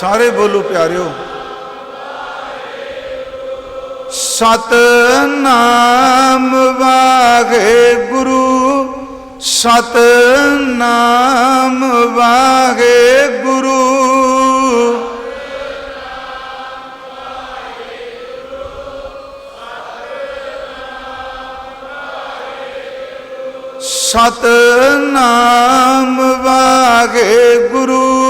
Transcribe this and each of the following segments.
ਸਾਰੇ ਬੋਲੋ ਪਿਆਰਿਓ। ਸਤ ਨਾਮ ਵਾਗੇ ਗੁਰੂ ਸਤ ਨਾਮ ਵਾਗੇ ਗੁਰੂ ਸਤ ਨਾਮ ਵਾਗੇ ਗੁਰੂ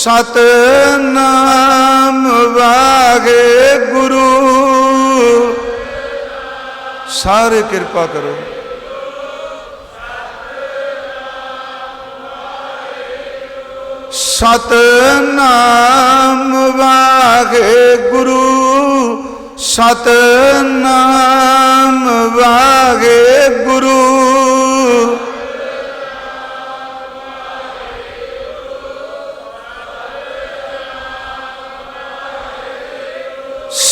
ਸਤ ਨਾਮ ਵਾਗੇ ਗੁਰੂ ਸਾਰੇ ਕਿਰਪਾ ਕਰੋ। ਸਤ ਨਾਮ ਵਾਗੇ ਗੁਰੂ ਸਤ ਨਾਮ ਵਾਗੇ ਗੁਰੂ